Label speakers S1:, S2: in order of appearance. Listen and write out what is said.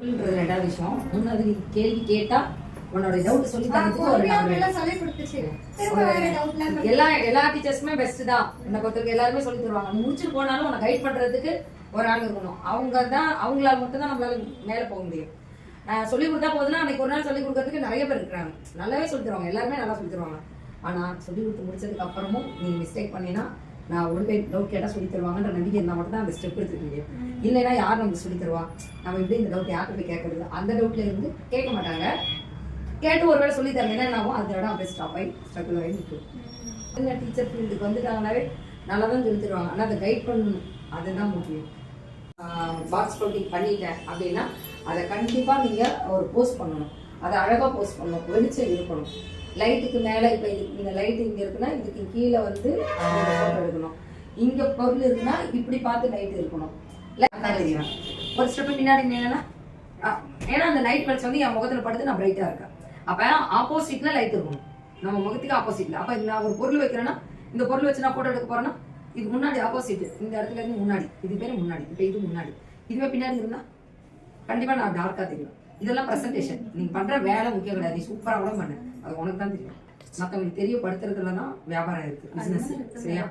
S1: ரெண்டாவது விஷயம். நீ கேள்வி கேட்டா உன்னோட டவுட் சொல்லி தரதுக்கு எல்லா எல்லா டீச்சர்ஸுமே பெஸ்ட் தான். என்னை பொறுத்தவரைக்கும் எல்லாருமே சொல்லி தருவாங்க. நீ முடிச்சுட்டு போனாலும் உன்னை கைட் பண்றதுக்கு ஒரு ஆள் இருக்கணும். அவங்க தான் அவங்களால மட்டும் தான் நம்மளால மேல போக முடியும். நான் சொல்லி கொடுத்தா போதுன்னா அன்னைக்கு ஒரு நாள் சொல்லி கொடுக்கறதுக்கு நிறைய பேர் இருக்கிறாங்க. நல்லாவே சொல்லி தருவாங்க. எல்லாருமே நல்லா சொல்லி தருவாங்க. ஆனா சொல்லி கொடுத்து முடிச்சதுக்கு அப்புறமும் நீ மிஸ்டேக் பண்ணினா நான் ஒரு பேர் டவுட் கேட்டா சொல்லி தருவாங்கன்ற நம்பிக்கை இருந்தால் மட்டும் தான் அந்த ஸ்டெப் எடுத்துக்க முடியும் இல்லைன்னா யார் நமக்கு சொல்லி தருவா? நம்ம எப்படி இந்த டவுட் யார்கிட்ட போய் கேட்கறது? அந்த டவுட்ல இருந்து கேட்க மாட்டாங்க. கேட்டு ஒரு வேளை சொல்லி தரேன் என்ன ஆகும்? அந்த இடம் அப்படியே ஸ்டாப் ஆகி ஸ்ட்ரகிள் ஆகி நிற்கும். என்ன டீச்சர் ஃபீல்டுக்கு வந்துட்டாங்கனாவே நல்லா தான் சொல்லி தருவாங்க. ஆனால் அதை கைட் பண்ணணும். அதுதான் முக்கியம். பாக்ஸ் கோட்டிங் பண்ணிட்டேன் அப்படின்னா அதை கண்டிப்பாக நீங்கள் ஒரு போஸ்ட் பண்ணணும். அதை அழகாக போஸ்ட் பண்ணணும். வெளிச்சம் இருக்கணும். லைட்டுக்கு மேலே இப்போ இது இந்த லைட் இங்கே இருக்குன்னா இதுக்கு கீழே வந்து ஃபோட்டோ எடுக்கணும். இங்கே பொருள் இருக்குன்னா இப்படி பார்த்து லைட் இருக்கணும். தெரியும். ஒரு ஸ்டெப் பின்னாடி நின்னா ஏன்னா அந்த லைட் வெளிச்சம் வந்து என் முகத்தில் படுத்து நான் பிரைட்டாக இருக்கேன். அப்போ ஆப்போசிட்டில் லைட் இருக்கணும். நம்ம முகத்துக்கு ஆப்போசிட்ல அப்போ நான் ஒரு பொருள் வைக்கிறேன்னா இந்த பொருள் வச்சு நான் ஃபோட்டோ எடுக்க போறேன்னா இது முன்னாடி ஆப்போசிட் இந்த இடத்துல இருந்து முன்னாடி. இது பேர் முன்னாடி. இப்போ இது முன்னாடி. இதுவே பின்னாடி இருந்தா கண்டிப்பா நான் டார்க்கா தெரியும். இதெல்லாம் பிரசன்டேஷன் நீ பண்ற வேலை முக்கியம் கிடையாது. நீ சூப்பரா கூட பண்ணு. அது உனக்கு தான் தெரியும். மற்றவங்களுக்கு தெரியப்படுத்துறதுல தான் வியாபாரம் இருக்கு. பிசினஸ் சரியா?